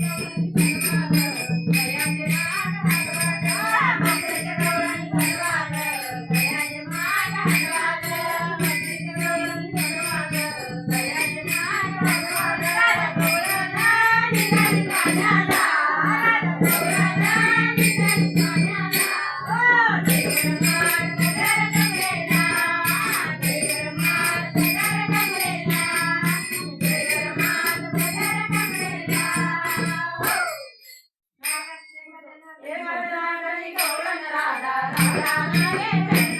Yeah. da da da da